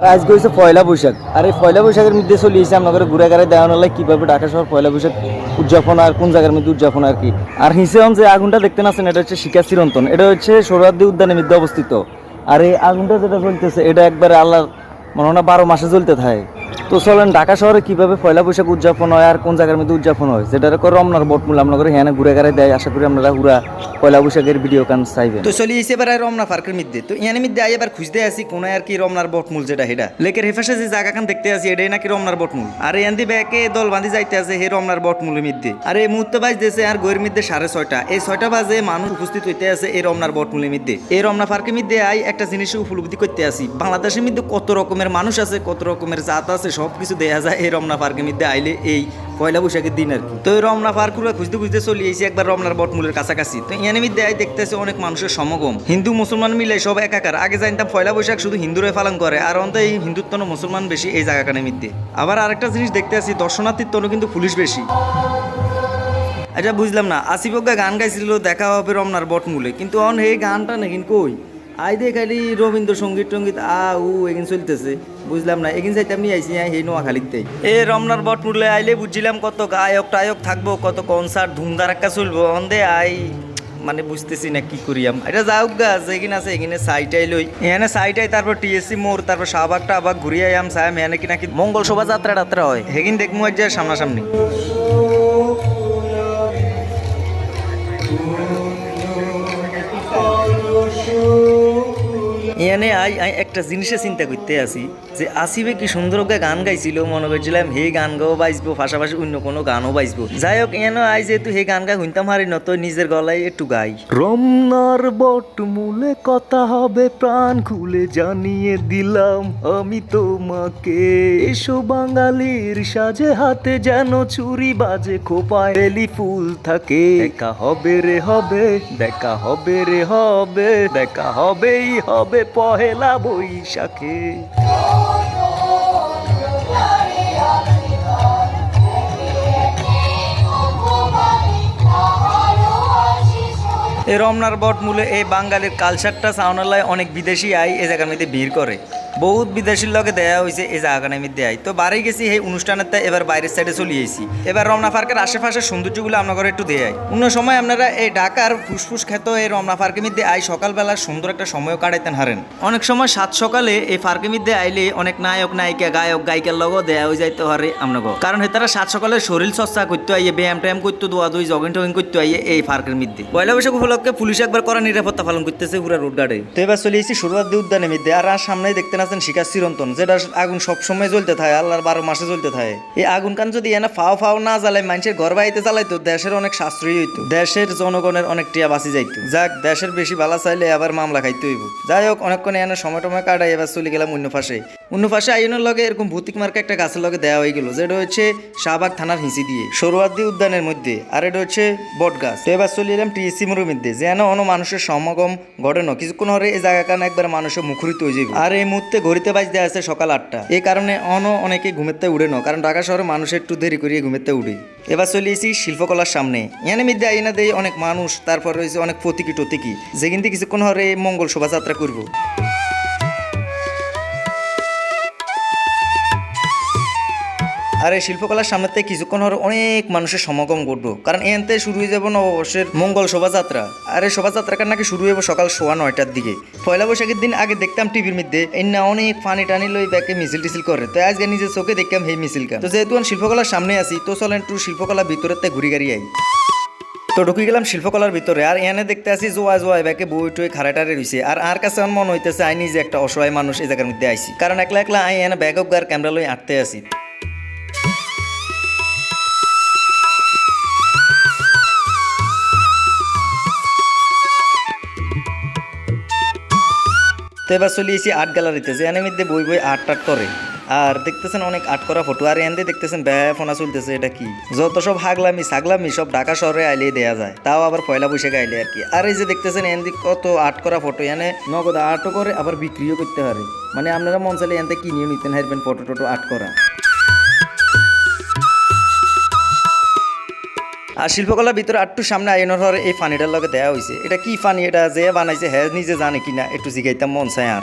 আজকে হয়েছে পয়লা বৈশাখ। আর এই পয়লা বৈশাখের মধ্যে চলে এসে আপনাদের ঘুরে ঘুরে দেওয়া হলে কীভাবে ঢাকা শহর পয়লা বৈশাখ উদযাপন আর কোন জায়গার মধ্যে উদযাপন আর কি। আর হিসে যে আগুনটা দেখতে নাছেন এটা হচ্ছে শিকা চিরন্তন। এটা হচ্ছে সৌরাদ্দি উদ্যানের মধ্যে অবস্থিত। আর এই আগুনটা যেটা বলতেছে এটা একবারে আল্লাহর মনে হয় বারো মাসে চলতে থাকে। তো চলেন, ঢাকা শহরে কীভাবে পয়লা বৈশাখ উদযাপন হয় আর কোন জায়গার মধ্যে উদযাপন হয়? যেটা করে রমনার বটমূল আপনাদের হ্যাঁ ঘুরে ঘুরে দেয়, আশা করি আপনারা পুরা পয়লা বৈশাখের ভিডিও কান চাইবেন। তো চলি এসে এবার রমনা পার্কের মধ্যে তো ইয়ানের মধ্যে আই এবার খুঁজতে আসি কোন আর কি রমনার বটমূল যেটা হেডা লেকের হেফাসে যে জায়গা দেখতে আসি, এটাই নাকি রমনার বটমূল আর ইয়ান দি ব্যাকে দল বাঁধি যাইতে আছে হে রমনার বটমূলের মধ্যে আর এই মুহূর্তে বাজ দেশে আর গৈর মধ্যে সাড়ে ছয়টা। এই ছয়টা বাজে মানুষ উপস্থিত হইতে আছে এই রমনার বটমূলের মধ্যে এই রমনা পার্কের মধ্যে আই একটা জিনিস উপলব্ধি করতে আসি। বাংলাদেশের মধ্যে কত রকমের মানুষ আছে, কত রকমের জাত আছে সব কিছু দেখা যায় এই রমনা পার্কের মধ্যে। আইলে এই পয়লা বৈশাখের দিন আর কি। তো এই রমনা পার্ক পুরো খুঁজতে খুঁজতে চলে এসেছি একবার রমনার বটমূলের কাছাকাছি। তো এখানে মধ্যে আই দেখতেছে অনেক মানুষের সমাগম। হিন্দু, মুসলমান মিলে সব একাকার। আগে জানতাম পয়লা বৈশাখ শুধু হিন্দুরাই পালন করে, আর অন্ত এই হিন্দুত্ব মুসলমান বেশি এই জায়গাখানের মধ্যে। আবার আরেকটা জিনিস দেখতে আসি দর্শনার্থীর কিন্তু পুলিশ বেশি। আচ্ছা বুঝলাম না। আসিফজ্ঞা গান গাইছিল, দেখা হবে রমনার বটমূলে। কিন্তু অন, এই গানটা নাকি কই? আই দে খালি রবীন্দ্রসঙ্গীত টঙ্গীত, আ, উ, এগিন চলতেছে। বুঝলাম না, এগিন চাইতে আমি আইসি হে নোয়াখালীতে। এ রমনার বটমূলে আইলে বুঝছিলাম কত গায়ক টায়ক থাকব, কত কনসার্ট ধুমধারাক্কা চলবো। অন্দে আই মানে বুঝতেছি না কি করিয়াম এটা যাওক গা যেখানে আছে এখানে সাইটাই লই। এখানে সাইটাই, তারপর টিএসসি মোড়, তারপর শাহবাগ টাবাগ ঘুরিয়ে আইয়াম সায়াম, এখানে কি নাকি মঙ্গল শোভাযাত্রা টাত্রা হয়। হেগিন দেখমু আজ সামনাসামনি। এখানে আই আই একটা জিনিসে চিন্তা করতে আছি যে আসিবে কি সুন্দর গান গাইছিল মনে করছিলাম হে গান গাও বাজবো পাশাপাশি অন্য কোনো গানও বাজবো। যাই হোক এনে আই যেহেতু হে গান গা শুনতাম হারি নত নিজের গলায় একটু গাই। রমনার বট মূলে কথা হবে প্রাণ খুলে জানিয়ে দিলাম আমি তোমাকে। এসো বাঙালির সাজে হাতে যেন চুরি বাজে খোপায়। বেলি ফুল থাকে দেখা হবে রে হবে দেখা হবে রে হবে দেখা হবেই হবে। পহেলা বৈশাখে। রমনার বট মূলে এই বাঙালির কালচারটা সাউনালায় অনেক বিদেশি আই এ জায়গার মধ্যে ভিড় করে। বহুত বিদেশির লগে দেয়া হয়েছে এই জায়গাটার মধ্যে আই। তো বাড়ি গেছি এই অনুষ্ঠানের তা এবার বাইরের সাইডে চলে এসেছি এবার রমনা পার্কের আশেপাশের সৌন্দর্যগুলো আপনাদের একটু দেয় অন্য সময় আপনারা এই ঢাকার ফুসফুস খ্যাত এই রমনা পার্কের মধ্যে আই সকালবেলা সুন্দর একটা সময় কাটাইতেন হারেন। অনেক সময় সাত সকালে এই পার্কের মধ্যে আইলে অনেক নায়ক, নায়িকা, গায়ক, গায়িকার লগও দেয়া হয়ে যাইতে হারে আপনাকে কারণ হেতারা সাত সকালে শরীর চর্চা করতে আইয়ে, ব্যায়াম ট্যায়াম করতে দোয়া দুই জগিং টগিং করতে আইয়ে এই পার্কের মধ্যে। পয়লা বৈশাখ উপলক্ষে পুলিশ একবার করা নিরাপত্তা পালন করতেছে পুরো রোড গার্ডে তো এবার চলে এসেছি সুরবাদি উদ্যানের মধ্যে। আর সামনেই দেখতে আছেন শিকার চিরন্তন, যেটা আগুন সবসময় জ্বলতে থাকে, আল্লাহর বারো মাসে জ্বলতে থাকে। এই আগুন কান যদি এনে ফাও ফাও না জ্বালায়, মানুষের ঘর বাড়িতে চালাইতো দেশের অনেক সাশ্রয়ী হইতো, দেশের জনগণের অনেক টিয়া বাঁচি যাইতো। যাক, দেশের বেশি ভালো চাইলে আবার মামলা খাইতে হইব। যাই হোক, অনেকক্ষণ এনে সময় টময় কাটাই, এবার চলে গেলাম অন্য পাশে। অন্য পাশে আইনের লগে এরকম ভৌতিক মার্কে একটা গাছের লগে দেওয়া হয়ে গেল, যেটা হচ্ছে শাহবাগ থানার হিঁচি দিয়ে, সরোয়ার্দি উদ্যানের মধ্যে, আর এটা হচ্ছে বট গাছ তো এবার চলে এলাম টিএসসি মোড়ের মধ্যে যেন অন মানুষের সমাগম ঘটে না, কিছুক্ষণ হরে এই জায়গা কারণে একবার মানুষের মুখরিত হয়ে যাবে আর এই মুহূর্তে ঘড়িতে বাজতে আছে সকাল আটটা। এই কারণে অন অনেকে ঘুমেতে উড়ে ন কারণ ঢাকা শহরে মানুষ একটু দেরি করিয়ে ঘুমেতে উঠে। এবার চলে এসেছি শিল্পকলার সামনে। এনে মধ্যে আইনা দেয় অনেক মানুষ, তারপর রয়েছে অনেক প্রতীকী টতিকি যেখান থেকে কিছুক্ষণ হরে মঙ্গল শোভাযাত্রা করব। আর এই শিল্পকলার সামনে থেকে কিছুক্ষণ হরে অনেক মানুষের সমাগম ঘটবো কারণ এনতে শুরু হয়ে যাব নববর্ষের মঙ্গল শোভাযাত্রা। আর এই শোভাযাত্রাকার নাকি শুরু হইব সকাল সোয়া নয়টার দিকে। পয়লা বৈশাখের দিন আগে দেখতাম টিভির মধ্যে এই না অনেক পানি টানি লই ব্যাকে মিছিল টিছিল করে। তো আজকে নিজের চোখে দেখতাম সেই মিছিল তো যেহেতু শিল্পকলার সামনে আছি, তো চলেন একটু শিল্পকলা ভিতরের থেকে ঘুরি গাড়ি আই। তো ঢুকে গেলাম শিল্পকলার ভিতরে। আর এনে দেখতে আসি জোয়া জোয়া ব্যাকে বই টই খারাটারে রইছে। আর আর কাছে আমার মনে হইতেছে আই নিজে একটা অসহায় মানুষ এই জায়গার মধ্যে আইছি। কারণ একলা একলা আই এনে ব্যাগ অফ গার ক্যামেরা লই আঁটতে আসি তো এবার চলে এসে আর্ট গ্যালারিতে, যে এনে মধ্যে বই বই আর্ট টাট করে। আর দেখতেছেন অনেক আট করা ফটো, আর এনদে দেখতেছেন ব্যয়ফোনা চলতেছে, এটা কি? যত সব হাগলামি সাগলামি সব ঢাকা শহরে আইলেই দেয়া যায়, তাও আবার পয়লা বৈশাখে আইলে আর কি। আর এই যে দেখতেছেন এনদি কত আট করা ফটো, এনে নগদ আর্টও করে, আবার বিক্রিও করতে পারে। মানে আপনারা মন চাইলে এনতে কিনিয়ে নিতেন হারবেন ফটো টটো আর্ট করা। আর শিল্পকলার ভিতরে আটটু সামনে আইন হরে এই ফানিটার লগে দেওয়া হয়েছে এটা কি ফানি, এটা যে বানাইছে হ্যাঁ নিজে জানে কিনা একটু জিগাইতাম মন চায় আর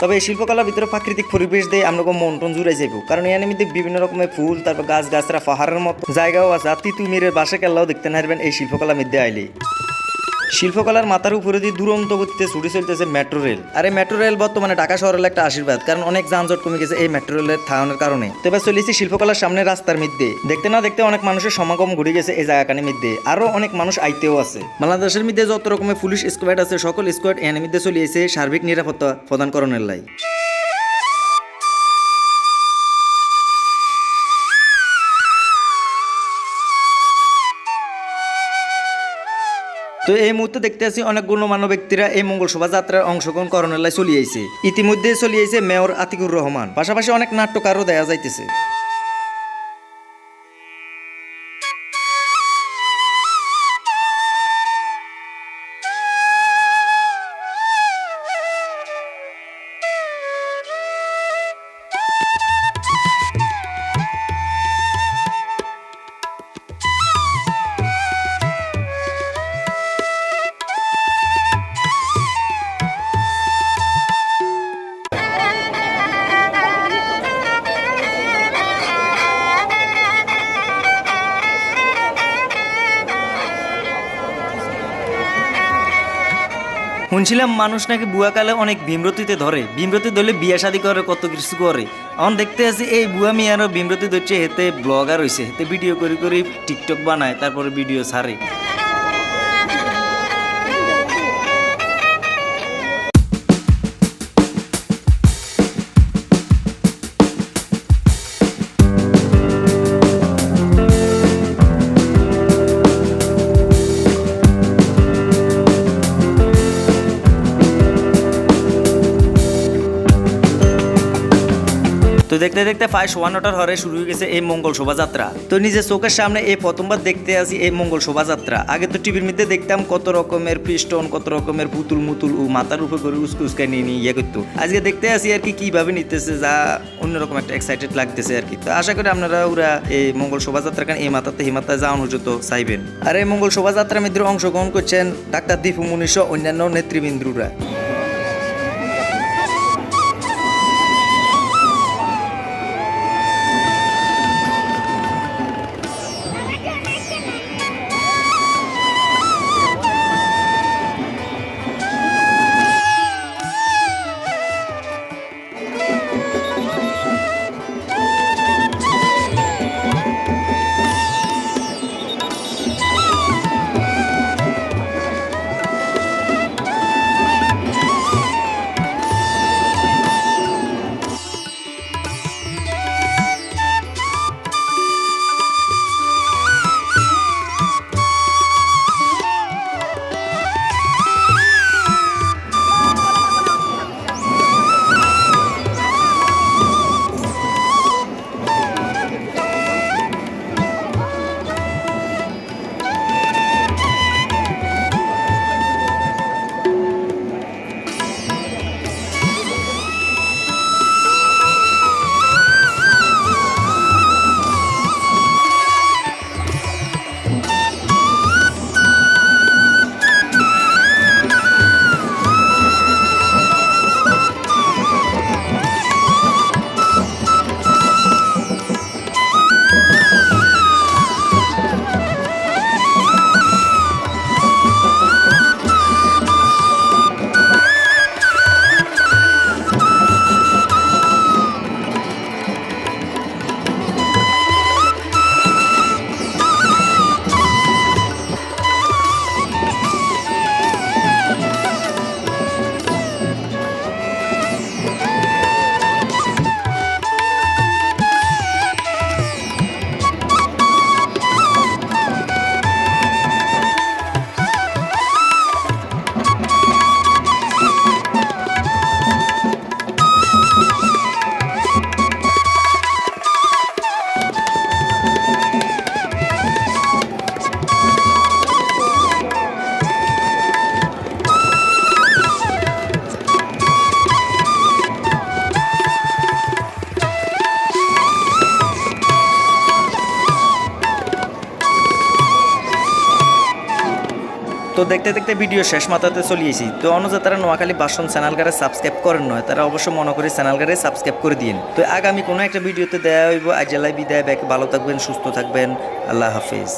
তবে এই শিল্পকলার ভিতরে প্রাকৃতিক পরিবেশ দিয়ে আমরা মন টন জুড়ে যাইব। কারণ এখানে মধ্যে বিভিন্ন রকমের ফুল, তারপর গাছ গাছরা পাহাড়ের মতো জায়গাও আছে। আর তিতুমিরের বাসা কেল্লাও দেখতে নারবেন এই শিল্পকলার মধ্যে আইলে শিল্পকলার মাথার উপরে দিয়ে দুরন্ত গতিতে ছুটে চলতেছে মেট্রো রেল আর এই মেট্রো রেল বর্তমানে ঢাকা শহরের একটা আশীর্বাদ, কারণ অনেক যানজট কমে গেছে এই মেট্রো রেলের থাকানোর কারণে। তো এবার চলেছি শিল্পকলার সামনে রাস্তার মধ্যে দেখতে না দেখতে অনেক মানুষের সমাগম ঘুরে গেছে এই জায়গাখানের মধ্যে আরও অনেক মানুষ আইতেও আছে। বাংলাদেশের মধ্যে যত রকমের পুলিশ স্কোয়াড আছে, সকল স্কোয়াড এর মধ্যে চলে সার্বিক নিরাপত্তা প্রদান করণের লাই। তো এই মুহূর্তে দেখতে আছি অনেক গণ্যমান্য ব্যক্তিরা এই মঙ্গল শোভাযাত্রার অংশগ্রহণ করণের লাই চলিয়েছে ইতিমধ্যে চলিয়েছে মেয়র আতিকুর রহমান। পাশাপাশি অনেক নাট্যকারও দেয়া যাইতেছে। শুনছিলাম মানুষ নাকি বুয়া কালে অনেক বিমরতিতে ধরে। বিমরতি ধরলে বিয়া শাদি করে, কত কিছু করে। এখন দেখতে আছি এই বুয়া মিয়ারও বিমরতি ধরছে, হেতে ব্লগার হয়েছে হেতে ভিডিও করে করে টিকটক বানায়, তারপরে ভিডিও ছাড়ে। তো দেখতে দেখতে প্রায় সোয়া নটার হরে শুরু হয়ে গেছে এই মঙ্গল শোভাযাত্রা। তো নিজের চোখের সামনে এই প্রথমবার দেখতে আসি এই মঙ্গল শোভাযাত্রা। আগে তো টিভির মধ্যে দেখতাম কত রকমের পিস্টন, কত রকমের পুতুল মুতুল ও মাথার উপর করে উস্কুস্কায় নিয়ে নিয়ে ইয়ে করতো। আজকে দেখতে আসি আর কি কীভাবে নিতেছে, যা অন্যরকম একটা এক্সাইটেড লাগতেছে আর কি। তো আশা করি আপনারা ওরা এই মঙ্গল শোভাযাত্রা কারণ এই মাথাতে, এই মাথায় যাওয়ানো যত চাইবেন। আর এই মঙ্গল শোভাযাত্রার মধ্যে অংশগ্রহণ করছেন ডাক্তার দীপু মুনিশ অন্যান্য নেতৃবৃন্দরা। তো দেখতে দেখতে ভিডিও শেষ মাথাতে চলিয়েছি। তো অনুযায়ী তারা নোয়াখালী বাসন চ্যানেলগারে সাবস্ক্রাইব করেন নয়, তারা অবশ্য মনে করে চ্যানেলগারে সাবস্ক্রাইব করে দিন তো আগামী কোনো একটা ভিডিওতে দেওয়া হইব। আজ জেলায় বিদায় ব্যাক ভালো থাকবেন, সুস্থ থাকবেন। আল্লাহ হাফিজ।